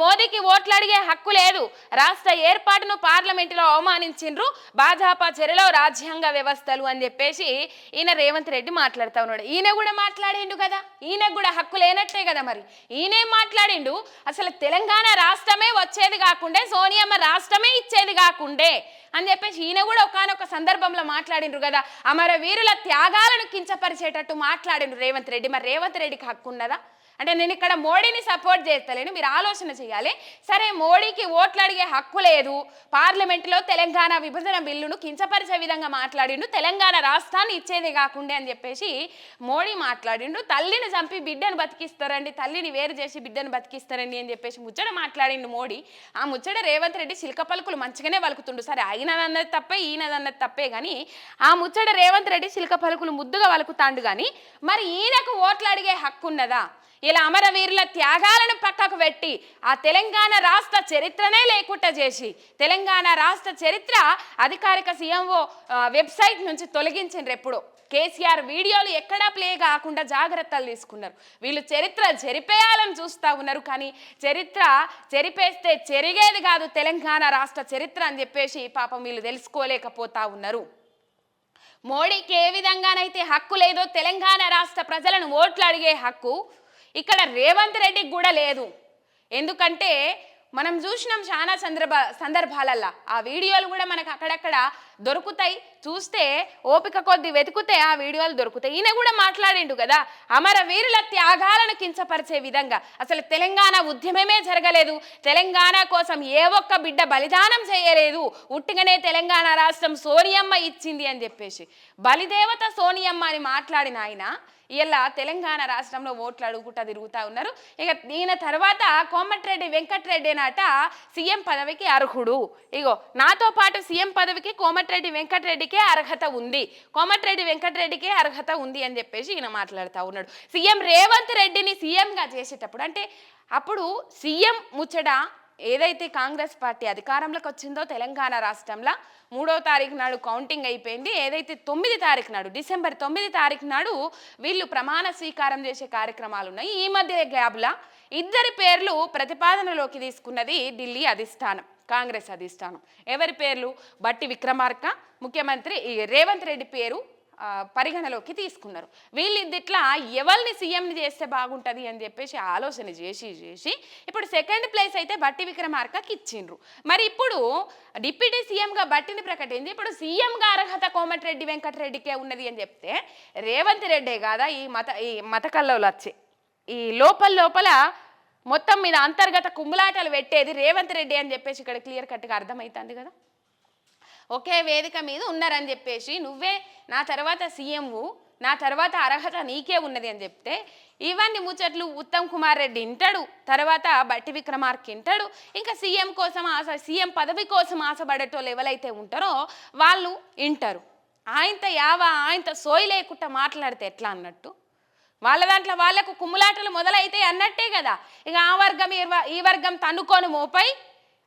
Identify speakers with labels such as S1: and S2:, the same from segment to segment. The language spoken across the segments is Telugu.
S1: మోదీకి ఓట్లు అడిగే హక్కు లేదు. రాష్ట్ర ఏర్పాటును పార్లమెంటులో అవమానించిండ్రు. భాజపా చర్యలో రాజ్యాంగ వ్యవస్థలు అని చెప్పేసి ఈయన రేవంత్ రెడ్డి మాట్లాడుతూ ఉన్నాడు. ఈయన కూడా మాట్లాడిండు కదా. ఈయనకు కూడా హక్కు లేనట్టే కదా మరి. ఈయనేం మాట్లాడిండు. అసలు తెలంగాణ రాష్ట్రమే వచ్చేది కాకుండే సోనియమ్మ రాష్ట్రమే ఇచ్చేది కాకుండే అని చెప్పేసి ఈయన కూడా ఒకనొక సందర్భంలో మాట్లాడిండ్రు కదా. అమరవీరుల త్యాగాలను కించపరిచేటట్టు మాట్లాడిండ్రు రేవంత్ రెడ్డి. మరి రేవంత్ రెడ్డికి హక్కు ఉన్నదా అంటే నేను ఇక్కడ మోడీని సపోర్ట్ చేస్తలేను మీరు ఆలోచన చేయాలి. సరే మోడీకి ఓట్లు అడిగే హక్కు లేదు. పార్లమెంట్లో తెలంగాణ విభజన బిల్లును కించపరిచే విధంగా మాట్లాడిండు తెలంగాణ రాష్ట్రాన్ని ఇచ్చేది కాకుండా అని చెప్పేసి మోడీ మాట్లాడిండు. తల్లిని చంపి బిడ్డను బతికిస్తారండి తల్లిని వేరు చేసి బిడ్డను బతికిస్తారండి అని చెప్పేసి ముచ్చట మాట్లాడిండు మోడీ. ఆ ముచ్చట రేవంత్ రెడ్డి చిలక పలుకులు మంచిగానే వలుకుతుండు సరే అయినదన్నది తప్పే ఈయనదన్నది తప్పే కానీ ఆ ముచ్చట రేవంత్ రెడ్డి చిలక పలుకులు ముద్దుగా వలుకుతాండు కానీ మరి ఈయనకు ఓట్లు అడిగే హక్కు ఉన్నదా? ఇలా అమరవీరుల త్యాగాలను పక్కకు పెట్టి ఆ తెలంగాణ రాష్ట్ర చరిత్రనే లేకుండా చేసి తెలంగాణ రాష్ట్ర చరిత్ర అధికారిక సీఎంఓ వెబ్సైట్ నుంచి తొలగించిండ్రు ఎప్పుడో. కేసీఆర్ వీడియోలు ఎక్కడా ప్లే కాకుండా జాగ్రత్తలు తీసుకున్నారు. వీళ్ళు చరిత్ర జరిపేయాలని చూస్తూ ఉన్నారు కానీ చరిత్ర జరిపేస్తే చెరిగేది కాదు తెలంగాణ రాష్ట్ర చరిత్ర అని చెప్పేసి పాపం వీళ్ళు తెలుసుకోలేకపోతా ఉన్నారు. మోడీకి ఏ విధంగానైతే హక్కు లేదో తెలంగాణ రాష్ట్ర ప్రజలను ఓట్లు అడిగే హక్కు ఇక్కడ రేవంత్ రెడ్డికి కూడా లేదు. ఎందుకంటే మనం చూసినాం చాలా సందర్భ సందర్భాలల్లో. ఆ వీడియోలు కూడా మనకు అక్కడక్కడ దొరుకుతాయి. చూస్తే ఓపిక కొద్ది వెతికితే ఆ వీడియోలు దొరుకుతాయి. ఈయన కూడా మాట్లాడిండు కదా అమరవీరుల త్యాగాలను కించపరిచే విధంగా. అసలు తెలంగాణ ఉద్యమమే జరగలేదు. తెలంగాణ కోసం ఏ ఒక్క బిడ్డ బలిదానం చేయలేదు. ఉట్టిగానే తెలంగాణ రాష్ట్రం సోనియమ్మ ఇచ్చింది అని చెప్పేసి. బలిదేవత సోనియమ్మ అని మాట్లాడిన ఆయన ఇలా తెలంగాణ రాష్ట్రంలో ఓట్లు అడుగుకుంటా తిరుగుతూ ఉన్నారు. ఇక ఈయన తర్వాత కోమటిరెడ్డి వెంకటరెడ్డి నాట సీఎం పదవికి అర్హుడు. ఇగో నాతో పాటు సీఎం పదవికి కోమటిరెడ్డి వెంకటరెడ్డికే అర్హత ఉంది. కోమటిరెడ్డి వెంకటరెడ్డికే అర్హత ఉంది అని చెప్పేసి ఈయన మాట్లాడుతూ ఉన్నాడు. సీఎం రేవంత్ రెడ్డిని సీఎంగా చేసేటప్పుడు అంటే అప్పుడు సీఎం ముచ్చట ఏదైతే కాంగ్రెస్ పార్టీ అధికారంలోకి వచ్చిందో తెలంగాణ రాష్ట్రంలో మూడో తారీఖు నాడు కౌంటింగ్ అయిపోయింది. ఏదైతే తొమ్మిది తారీఖు నాడు డిసెంబర్ తొమ్మిది తారీఖు నాడు వీళ్ళు ప్రమాణ స్వీకారం చేసే కార్యక్రమాలు ఉన్నాయి. ఈ మధ్య గ్యాబ్లా ఇద్దరి పేర్లు ప్రతిపాదనలోకి తీసుకున్నది ఢిల్లీ అధిష్టానం. కాంగ్రెస్ అధిష్టానం. ఎవరి పేర్లు? బట్టి విక్రమార్క ముఖ్యమంత్రి ఈ రేవంత్ రెడ్డి పేరు పరిగణలోకి తీసుకున్నారు. వీళ్ళిద్దిట్లా ఎవరిని సీఎంని చేస్తే బాగుంటుంది అని చెప్పేసి ఆలోచన చేసి చేసి ఇప్పుడు సెకండ్ ప్లేస్ అయితే బట్టి విక్రమార్కకి ఇచ్చిండ్రు. మరి ఇప్పుడు డిప్యూటీ సీఎంగా బట్టిని ప్రకటించి ఇప్పుడు సీఎంగా అర్హత కోమటిరెడ్డి వెంకటరెడ్డికే ఉన్నది అని చెప్తే రేవంత్ రెడ్డే కాదా? ఈ మత ఈ మత కల్లోలు వచ్చి. ఈ లోపల లోపల మొత్తం మీద అంతర్గత కుమ్ములాటలు పెట్టేది రేవంత్ రెడ్డి అని చెప్పేసి ఇక్కడ క్లియర్ కట్గా అర్థమవుతుంది కదా. ఒకే వేదిక మీద ఉన్నారని చెప్పేసి నువ్వే నా తర్వాత సీఎంవు నా తర్వాత అర్హత నీకే ఉన్నది అని చెప్తే ఇవన్నీ ముచ్చట్లు ఉత్తమ్ కుమార్ రెడ్డి ఇంటాడు తర్వాత బట్టి విక్రమార్కి ఇంటాడు ఇంకా సీఎం కోసం ఆశ సీఎం పదవి కోసం ఆశపడేటోళ్ళు ఎవరైతే ఉంటారో వాళ్ళు ఇంటారు. ఆయనతో యావా ఆయనతో సోయి లేకుండా మాట్లాడితే ఎట్లా అన్నట్టు? వాళ్ళ దాంట్లో వాళ్ళకు కుమ్ములాటలు మొదలైతే అన్నట్టే కదా. ఇక ఆ వర్గం ఈ వ- ఈ వర్గం తన్నుకొని మోపై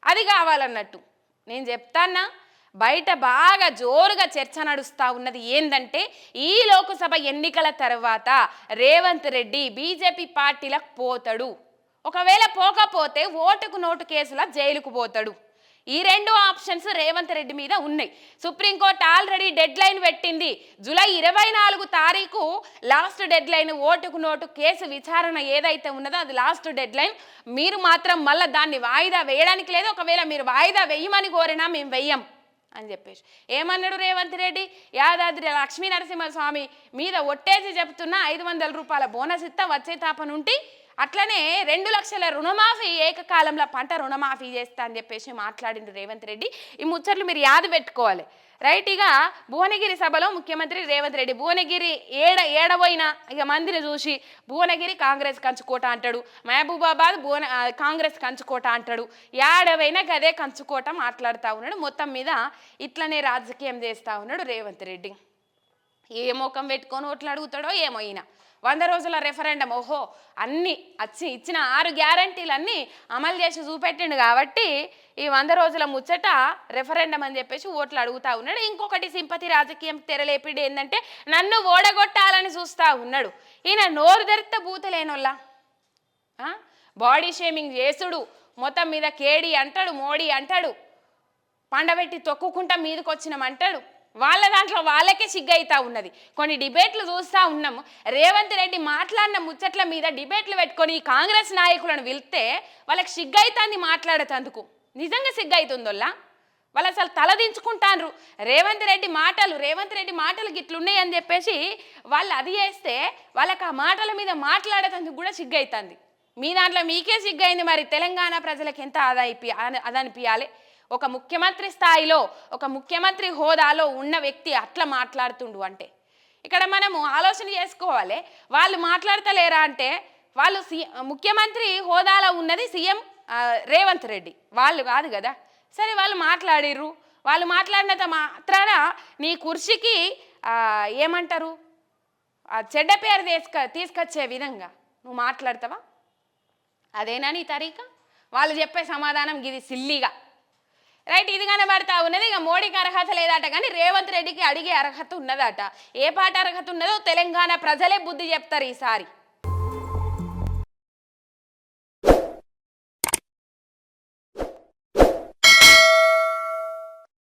S1: అది కావాలన్నట్టు. నేను చెప్తానా బయట బాగా జోరుగా చర్చ నడుస్తూ ఉన్నది ఏంటంటే ఈ లోకసభ ఎన్నికల తర్వాత రేవంత్ రెడ్డి బీజేపీ పార్టీలకు పోతాడు. ఒకవేళ పోకపోతే ఓటుకు నోటు కేసుల జైలుకు పోతాడు. ఈ రెండు ఆప్షన్స్ రేవంత్ రెడ్డి మీద ఉన్నాయి. సుప్రీంకోర్టు ఆల్రెడీ డెడ్ లైన్ పెట్టింది. జూలై ఇరవై నాలుగు తారీఖు లాస్ట్ డెడ్ లైన్ ఓటుకు నోటు కేసు విచారణ ఏదైతే ఉన్నదో అది లాస్ట్ డెడ్ లైన్ మీరు మాత్రం మళ్ళీ దాన్ని వాయిదా వేయడానికి లేదు. ఒకవేళ మీరు వాయిదా వేయమని కోరినా మేము వెయ్యం అని చెప్పేసి. ఏమన్నాడు రేవంత్ రెడ్డి? యాదాద్రి లక్ష్మీ నరసింహస్వామి మీద ఒట్టేసి చెప్తున్నా ఐదు వందల రూపాయల బోనస్ ఇస్తా వచ్చే తాపనుంటి అట్లనే రెండు లక్షల రుణమాఫీ ఏకకాలంలో పంట రుణమాఫీ చేస్తా అని చెప్పేసి మాట్లాడిండు రేవంత్ రెడ్డి. ఈ ముచ్చట్లు మీరు యాద పెట్టుకోవాలి. రైట్ ఇక భువనగిరి సభలో ముఖ్యమంత్రి రేవంత్ రెడ్డి భువనగిరి ఏడ ఏడబోయిన ఇక మందిని చూసి భువనగిరి కాంగ్రెస్ కంచుకోట అంటాడు. మహబూబాబాద్ భువన కాంగ్రెస్ కంచుకోట అంటాడు. ఏడవైనా గదే కంచుకోట మాట్లాడుతూ ఉన్నాడు. మొత్తం మీద ఇట్లనే రాజకీయం చేస్తూ ఉన్నాడు రేవంత్ రెడ్డి. ఏ మొఖం పెట్టుకొని ఓట్లు అడుగుతాడో ఏమో ఈయన. వంద రోజుల రెఫరెండం ఓహో అన్ని వచ్చి ఇచ్చిన ఆరు గ్యారంటీలన్నీ అమలు చేసి చూపెట్టిండు కాబట్టి ఈ వంద రోజుల ముచ్చట రెఫరెండం అని చెప్పేసి ఓట్లు అడుగుతా ఉన్నాడు. ఇంకొకటి సింపతి రాజకీయం తెరలేపిడి ఏంటంటే నన్ను ఓడగొట్టాలని చూస్తా ఉన్నాడు. ఈయన నోరు తెరిస్తే బూతలేనోళ్ళ బాడీ షేమింగ్ చేసుడు. మొత్తం మీద కేడి అంటాడు మోడీ అంటాడు. పండబెట్టి తొక్కుకుంటా మీదకి వచ్చినామంటాడు వాళ్ళ దాంట్లో వాళ్ళకే సిగ్గైతా ఉన్నది. కొన్ని డిబేట్లు చూస్తూ ఉన్నాము. రేవంత్ రెడ్డి మాట్లాడిన ముచ్చట్ల మీద డిబేట్లు పెట్టుకొని కాంగ్రెస్ నాయకులను వెళ్తే వాళ్ళకి సిగ్గైతాంది మాట్లాడేటందుకు. నిజంగా సిగ్గైతుందోళ్ళ వాళ్ళు అసలు తలదించుకుంటాన్రు రేవంత్ రెడ్డి మాటలు రేవంత్ రెడ్డి మాటలు ఇట్లున్నాయి అని చెప్పేసి వాళ్ళు అది చేస్తే వాళ్ళకి ఆ మాటల మీద మాట్లాడేటందుకు కూడా సిగ్గైతుంది. మీ దాంట్లో మీకే సిగ్గైంది మరి తెలంగాణ ప్రజలకు ఎంత అదైపి అదనిపించాలి ఒక ముఖ్యమంత్రి స్థాయిలో ఒక ముఖ్యమంత్రి హోదాలో ఉన్న వ్యక్తి అట్లా మాట్లాడుతుండు అంటే. ఇక్కడ మనము ఆలోచన చేసుకోవాలి. వాళ్ళు మాట్లాడతలేరా అంటే వాళ్ళు సీ ముఖ్యమంత్రి హోదాలో ఉన్నది సీఎం రేవంత్ రెడ్డి. వాళ్ళు కాదు కదా. సరే వాళ్ళు మాట్లాడిర్రు. వాళ్ళు మాట్లాడినంత మాత్రాన నీ కుర్చీకి ఏమంటారు? ఆ చెడ్డ పేరు తీసుక తీసుకొచ్చే విధంగా నువ్వు మాట్లాడతావా? అదేనా నీ తరీక? వాళ్ళు చెప్పే సమాధానం ఇది సిల్లీగా. రైట్ ఇది కనబడతా ఉన్నది. ఇక మోడీకి అర్హత లేదట కానీ రేవంత్ రెడ్డికి అడిగే అర్హత ఉన్నదట. ఏ పాట అర్హత ఉన్నదో తెలంగాణ ప్రజలే బుద్ధి చెప్తారు ఈసారి.